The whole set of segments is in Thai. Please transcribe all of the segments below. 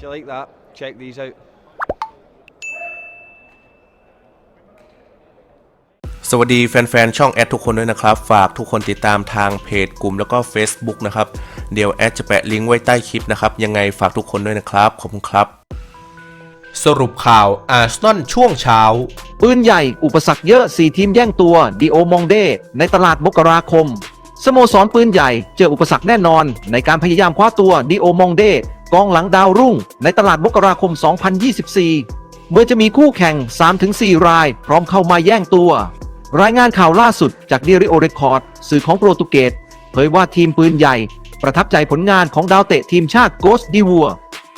If you like that, check these out. สวัสดีแฟนๆ ช่องแอดทุกคนด้วยนะครับ ฝากทุกคนติดตามทางเพจกลุ่มแล้วก็ Facebook นะครับ เดี๋ยวแอดจะแปะลิงก์ไว้ใต้คลิปนะครับ ยังไงฝากทุกคนด้วยนะครับ ขอบคุณครับ สรุปข่าวอาร์เซนอลช่วงเช้า ปืนใหญ่อุปสรรคเยอะ 4 ทีมแย่งตัวดีโอมองเดในตลาดมกราคม สโมสรปืนใหญ่เจออุปสรรคแน่นอน ในการพยายามคว้าตัวดีโอมองเด กองหลังดาวรุ่ง ในตลาดมกราคม 2024 เมื่อจะมีคู่แข่ง 3-4 ราย พร้อมเข้ามาแย่งตัว รายงานข่าวล่าสุดจากดิริโอเรคคอร์ดสื่อของโปรตุเกสเผยว่าทีมปืนใหญ่ ประทับใจผลงานของดาวเตะทีมชาติโกสดิวัว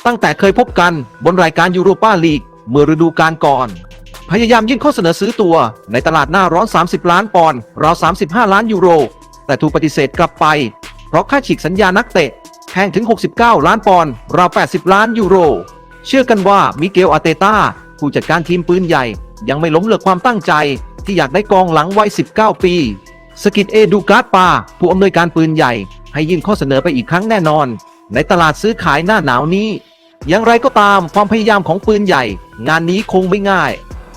ตั้งแต่เคยพบกันบนรายการยูโรปาลีกเมื่อฤดูกาลก่อน พยายามยื่นข้อเสนอซื้อตัวในตลาดหน้าร้อน 30 ล้านปอนด์ราว 35 ล้านยูโร แต่ถูกปฏิเสธกลับไป เพราะค่าฉีกสัญญานักเตะ แพงถึง 69 ล้านปอนด์ราว 80 ล้านยูโร เชื่อกันว่ามิเกลอาเตตาผู้จัดการทีมปืนใหญ่ ยังไม่ล้มเลิกความตั้งใจ ที่อยากได้กองหลังวัย 19 ปี สกิดเอดูการ์ดปา ผู้อำนวยการปืนใหญ่ ให้ยื่นข้อเสนอไปอีกครั้งแน่นอน ในตลาดซื้อขายหน้าหนาวนี้ อย่างไรก็ตามความพยายามของปืนใหญ่ งานนี้คงไม่ง่าย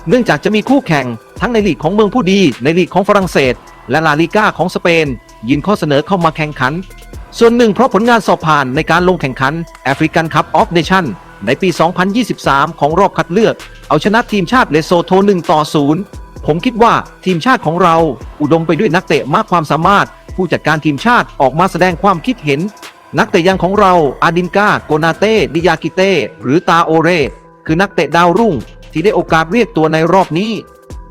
เนื่องจากจะมีคู่แข่งทั้งในลีกของเมืองผู้ดี ในลีกของฝรั่งเศส และลาลิก้าของสเปนยินข้อเสนอเข้ามาแข่งขัน ส่วนหนึ่งเพราะผลงานสอบผ่านในการลงแข่งขันแอฟริกันคัพออฟเนชั่นในปี 2023 ของรอบคัดเลือก เอาชนะทีมชาติเลโซโท1ต่อ 0 ผมคิดว่าทีมชาติของเราอุดมไปด้วยนักเตะมากความสามารถ ผู้จัดการทีมชาติออกมาแสดงความคิดเห็น นักเตะยังของเราอาดินกาโกนาเต้ดิยากิเต้หรือตาโอเรคือนักเตะดาวรุ่ง ที่ได้โอกาสเรียกตัวในรอบนี้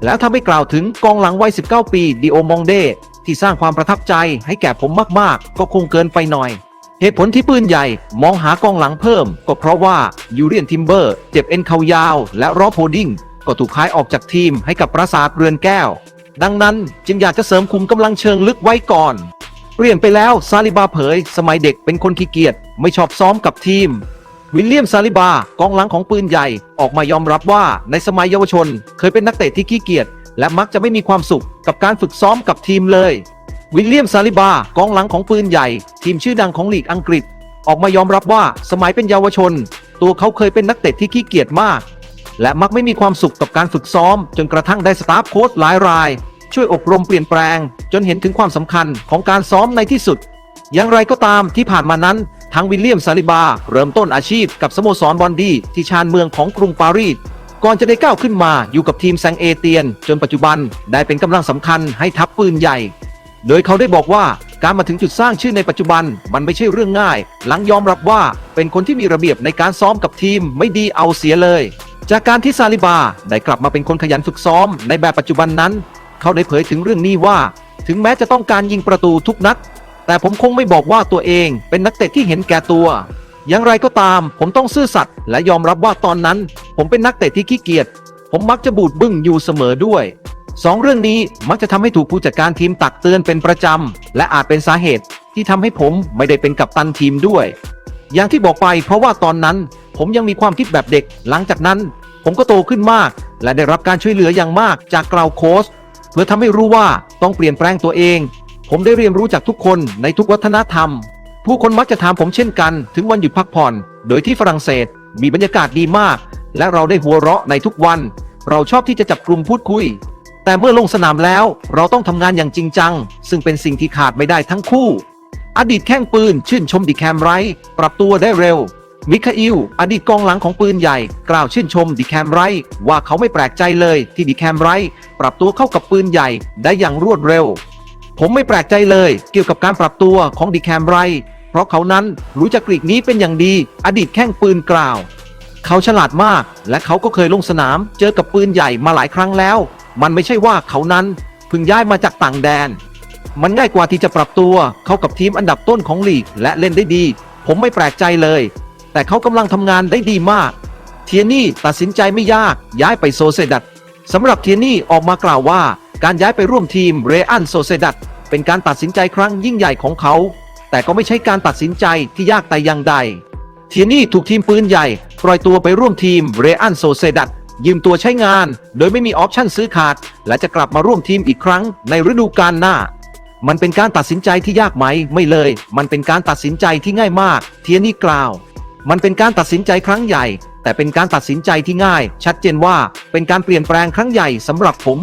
แล้วถ้าไม่กล่าวถึงกองหลังวัย 19 ปีดิโอมองเด ที่สร้างความประทับใจให้แก่ผมมากๆ ก็คงเกินไปหน่อย เหตุผลที่ปืนใหญ่มองหากองหลังเพิ่ม ก็เพราะว่ายูเรียนทิมเบอร์เจ็บเอ็นเข่ายาว และรอโฮดดิ้งก็ถูกขายออกจากทีมให้กับปราสาทเรือนแก้ว ดังนั้นจึงอยากจะเสริมคุมกำลังเชิงลึกไว้ก่อนเปลี่ยนไปแล้วซาลิบาเผย สมัยเด็กเป็นคนขี้เกียจไม่ชอบซ้อมกับทีม วิลเลียมซาลิบากองหลังของปืนใหญ่ออกมายอมรับว่าในสมัยเยาวชน เคยเป็นนักเตะที่ขี้เกียจ และมักจะไม่มีความสุขกับการฝึกซ้อมกับทีมเลย วิลเลียมซาลิบากองหลังของปืนใหญ่ ทีมชื่อดังของลีกอังกฤษ ออกมายอมรับว่าสมัยเป็นเยาวชน ตัวเขาเคยเป็นนักเตะที่ขี้เกียจมาก และมักไม่มีความสุขกับการฝึกซ้อม จนกระทั่งได้สตาฟโค้ชหลายราย ช่วยอบรมเปลี่ยนแปลง จนเห็นถึงความสำคัญของการซ้อมในที่สุด อย่างไรก็ตามที่ผ่านมานั้นทั้งวิลเลียมซาลิบา เริ่มต้นอาชีพกับสโมสรบอนดีที่ชานเมืองของกรุงปารีส ก่อนจะได้ก้าวขึ้นมาอยู่กับทีมแซงเอเตียน จนปัจจุบันได้เป็นกำลังสำคัญให้ทัพปืนใหญ่ โดยเขาได้บอกว่าการมาถึงจุดสร้างชื่อในปัจจุบันมันไม่ใช่เรื่องง่าย หลังยอมรับว่าเป็นคนที่มีระเบียบในการซ้อมกับทีมไม่ดีเอาเสียเลย จากการที่ซาลิบาได้กลับมาเป็นคนขยันฝึกซ้อมในแบบปัจจุบันนั้น เขาได้เผยถึงเรื่องนี้ว่า ถึงแม้จะต้องการยิงประตูทุกนัดแต่ผมคงไม่บอกว่าตัวเองเป็นนักเตะที่เห็นแก่ตัว อย่างไรก็ตาม ผมต้องซื่อสัตย์และยอมรับว่าตอนนั้น ผมเป็นนักเตะที่ขี้เกียจ ผมมักจะบูดบึ้งอยู่เสมอด้วยสองเรื่องนี้มักจะทำให้ถูกผู้จัดการทีมตักเตือนเป็นประจำและอาจเป็นสาเหตุที่ทำให้ผมไม่ได้เป็นกัปตันทีมด้วย อย่างที่บอกไปเพราะว่าตอนนั้น ผมยังมีความคิดแบบเด็ก หลังจากนั้น ผมก็โตขึ้นมาก และได้รับการช่วยเหลืออย่างมากจากกราวโค้ชเพื่อทำให้รู้ว่าต้องเปลี่ยนแปลงตัวเอง ผมได้เรียนรู้จากทุกคนในทุกวัฒนธรรม ผู้คนมักจะถามผมเช่นกัน ถึงวันหยุดพักผ่อน โดยที่ฝรั่งเศสมีบรรยากาศดีมาก และเราได้หัวเราะในทุกวัน เราชอบที่จะจับกลุ่มพูดคุย แต่เมื่อลงสนามแล้วเราต้องทำงานอย่างจริงจัง ซึ่งเป็นสิ่งที่ขาดไม่ได้ทั้งคู่ อดีตแข้งปืน ชื่นชมดิแคมไรปรับตัวได้เร็ว มิคาอิลอดีตกองหลังของปืนใหญ่ กล่าวชื่นชมดิแคมไรว่าเขาไม่แปลกใจเลยที่ดิแคมไรปรับตัวเข้ากับปืนใหญ่ได้อย่างรวดเร็ว ผมไม่แปลกใจเลย เกี่ยวกับการปรับตัวของดิแคมไร ราะเขานั้นรู้จักกรีกนี้เป็นอย่างดี อดีตแข้งปืนกล่าว เขาฉลาดมาก และเขาก็เคยลงสนาม เจอกับปืนใหญ่มาหลายครั้งแล้ว มันไม่ใช่ว่าเขานั้นเพิ่งย้ายมาจากต่างแดน มันง่ายกว่าที่จะปรับตัว เข้ากับทีมอันดับต้นของลีกและเล่นได้ดี ผมไม่แปลกใจเลย แต่เขากำลังทำงานได้ดีมาก เทียนี่ตัดสินใจไม่ยาก ย้ายไปโซเซดัตสำหรับเทียนี่ออกมากล่าวว่า การย้ายไปร่วมทีมเรอันโซเซดัตเป็นการตัดสินใจครั้งยิ่งใหญ่ของเขา แต่ก็ไม่ใช่การตัดสินใจที่ยากแต่อย่างใด เทียนี่ถูกทีมปืนใหญ่ ปล่อยตัวไปร่วมทีมเรอันโซเซดัตยืมตัวใช้งาน โดยไม่มีออปชั่นซื้อขาด และจะกลับมาร่วมทีมอีกครั้งในฤดูกาลหน้า มันเป็นการตัดสินใจที่ยากไหม ไม่เลย มันเป็นการตัดสินใจที่ง่ายมาก เทียนี่กล่าว มันเป็นการตัดสินใจครั้งใหญ่ แต่เป็นการตัดสินใจที่ง่าย ชัดเจนว่าเป็นการเปลี่ยนแปลงครั้งใหญ่สำหรับผม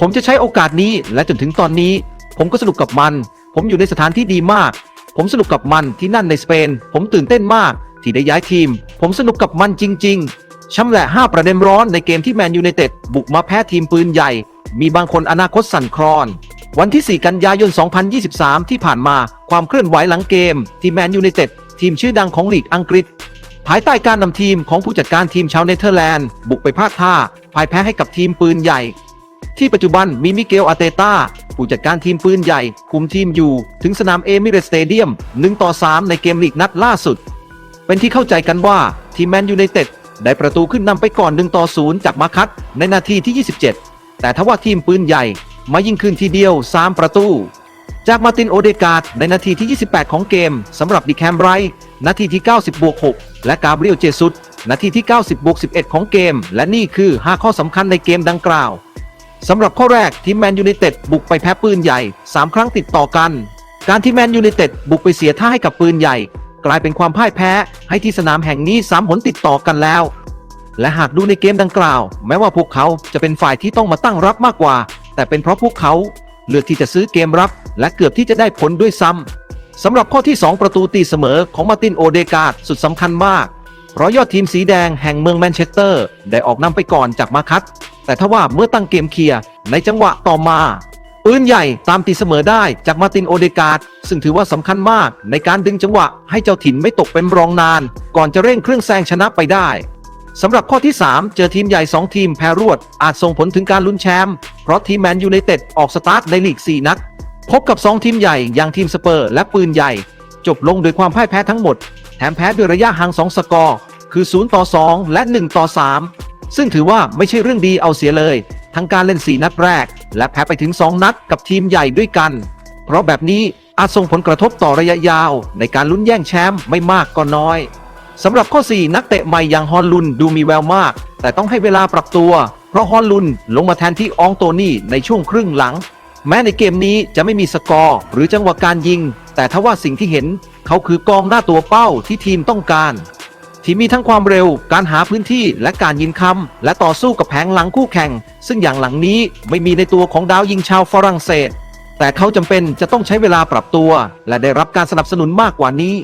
ผมจะใช้โอกาสนี้และจนถึงตอนนี้ ผมก็สนุกกับมัน ผมอยู่ในสถานที่ดีมาก ผมสนุกกับมันที่นั่นในสเปน ผมตื่นเต้นมากที่ได้ย้ายทีม ผมสนุกกับมันจริง ๆช่ำแหละ 5 ประเด็นร้อนในเกมที่แมนยูไนเต็ดบุกมาแพ้ทีมปืนใหญ่ มีบางคนอนาคตสั่นคลอน วันที่ 4 กันยายน 2023 ที่ผ่านมาความเคลื่อนไหวหลังเกม ที่แมนยูไนเต็ดทีมชื่อดังของลีกอังกฤษ ภายใต้การนำทีมของผู้จัดการทีมชาวเนเธอร์แลนด์บุกไปพลาดท่าพ่ายแพ้ให้กับทีมปืนใหญ่ ที่ปัจจุบันมีมิเกลอาเตต้า ผู้จัดการทีมปืนใหญ่คุมทีมอยู่ ถึงสนามเอมิเรสเตเดียม1ต่อ 3 ในเกมลีกนัดล่าสุด เป็นที่เข้าใจกันว่าทีมแมนยูไนเต็ดได้ประตูขึ้นนำไปก่อน1ต่อ0จากมาคัตในนาทีที่ 27 แต่ทว่าทีมปืนใหญ่มายิงคืนทีเดียว 3 ประตู จากมาร์ตินโอเดกาดในนาทีที่ 28 ของเกมสำหรับดิแคมไบร์นาทีที่ 90บวก6และกาเบรียลเจซุสนาทีที่ 90บวก11 ของเกม และนี่คือ 5 ข้อสำคัญในเกมดังกล่าว สำหรับข้อแรกทีมแมนยูไนเต็ดบุกไปแพ้ปืนใหญ่ 3 ครั้งติดต่อกัน การที่แมนยูไนเต็ดบุกไปเสียท่าให้กับปืนใหญ่ กลายเป็นความพ่ายแพ้ให้ที่สนามแห่งนี้3หนติดต่อกันแล้ว และหากดูในเกมดังกล่าว แม้ว่าพวกเขาจะเป็นฝ่ายที่ต้องมาตั้งรับมากกว่า แต่เป็นเพราะพวกเขาเลือกที่จะซื้อเกมรับ และเกือบที่จะได้ผลด้วยซ้ำสำหรับข้อที่ 2 ประตูตีเสมอของมาร์ตินโอเดกาดสุดสำคัญมาก เพราะยอดทีมสีแดงแห่งเมืองแมนเชสเตอร์ ได้ออกนำไปก่อนจากมาคัต แต่ทว่าเมื่อตั้งเกมเคลียร์ในจังหวะต่อมาปืนใหญ่ตามตีเสมอได้จากมาตินโอเดกาดซึ่งถือว่าสำคัญมากในการดึงจังหวะให้เจ้าถิ่นไม่ตกเป็นรองนาน ก่อนจะเร่งเครื่องแซงชนะไปได้สำหรับข้อที่ 3 เจอทีมใหญ่ 2 ทีมแพ้รวด อาจส่งผลถึงการลุ้นแชมป์เพราะทีมแมนยูไนเต็ดออกสตาร์ทในลีก 4 นัดพบกับ 2 ทีมใหญ่อย่างทีมสเปอร์ และปืนใหญ่ จบลงโดยความพ่ายแพ้ทั้งหมด แถมแพ้ด้วยระยะห่าง 2 สกอร์ คือ 0 ต่อ 2 และ 1 ต่อ 3 ซึ่งถือว่าไม่ใช่เรื่องดีเอาเสียเลย ทั้งการเล่น 4 นัดแรก และแพ้ไปถึง 2 นัดกับทีมใหญ่ด้วยกัน เพราะแบบนี้อาจส่งผลกระทบต่อระยะยาว ในการลุ้นแย่งแชมป์ไม่มากก็น้อยสำหรับข้อ 4 นักเตะใหม่อย่างฮอนลุนดูมีแววมาก แต่ต้องให้เวลาปรับตัว เพราะฮอนลุนลงมาแทนที่อองโตนี่ในช่วงครึ่งหลัง แม้ในเกมนี้จะไม่มีสกอร์ หรือจังหวะการยิง แต่ทว่าสิ่งที่เห็น เขาคือกองหน้าตัวเป้าที่ทีมต้องการ ที่มีทั้งความเร็ว การหาพื้นที่และการยิงคำและต่อสู้กับแผงหลังคู่แข่ง ซึ่งอย่างหลังนี้ไม่มีในตัวของดาวยิงชาวฝรั่งเศส แต่เขาจำเป็นจะต้องใช้เวลาปรับตัว และได้รับการสนับสนุนมากกว่านี้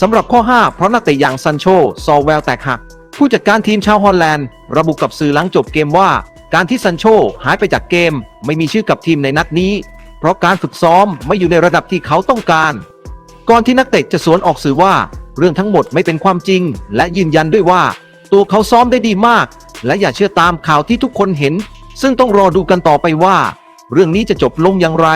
สำหรับข้อ 5 เพราะนักเตะอย่างซันโชซอแวลแตกหัก ผู้จัดการทีมชาวฮอลแลนด์ ระบุกับสื่อหลังจบเกมว่า การที่ซันโชหายไปจากเกม ไม่มีชื่อกับทีมในนัดนี้ เพราะการฝึกซ้อมไม่อยู่ในระดับที่เขาต้องการ ก่อนที่นักเตะจะสวนออกสื่อว่า เรื่องทั้งหมดไม่เป็นความจริง และยืนยันด้วยว่า ตัวเขาซ้อมได้ดีมาก และอย่าเชื่อตามข่าวที่ทุกคนเห็น ซึ่งต้องรอดูกันต่อไปว่า เรื่องนี้จะจบลงอย่างไร